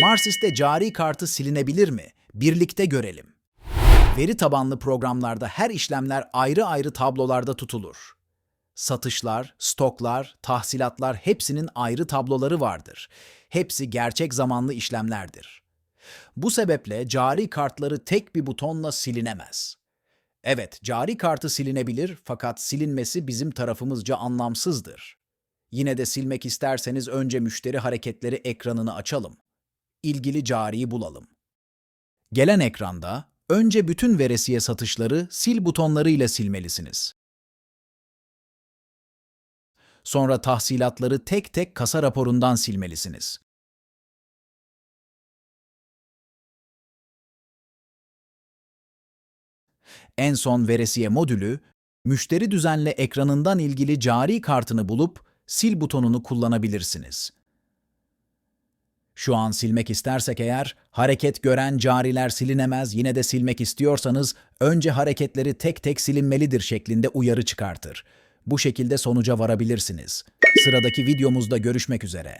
Marsis'te cari kartı silinebilir mi? Birlikte görelim. Veri tabanlı programlarda her işlemler ayrı ayrı tablolarda tutulur. Satışlar, stoklar, tahsilatlar hepsinin ayrı tabloları vardır. Hepsi gerçek zamanlı işlemlerdir. Bu sebeple cari kartları tek bir butonla silinemez. Evet, cari kartı silinebilir fakat silinmesi bizim tarafımızca anlamsızdır. Yine de silmek isterseniz önce müşteri hareketleri ekranını açalım. İlgili cariyi bulalım. Gelen ekranda önce bütün veresiye satışları sil butonları ile silmelisiniz. Sonra tahsilatları tek tek kasa raporundan silmelisiniz. En son veresiye modülü, müşteri düzenle ekranından ilgili cari kartını bulup sil butonunu kullanabilirsiniz. Şu an silmek istersek eğer, hareket gören cariler silinemez yine de silmek istiyorsanız önce hareketleri tek tek silinmelidir şeklinde uyarı çıkartır. Bu şekilde sonuca varabilirsiniz. Sıradaki videomuzda görüşmek üzere.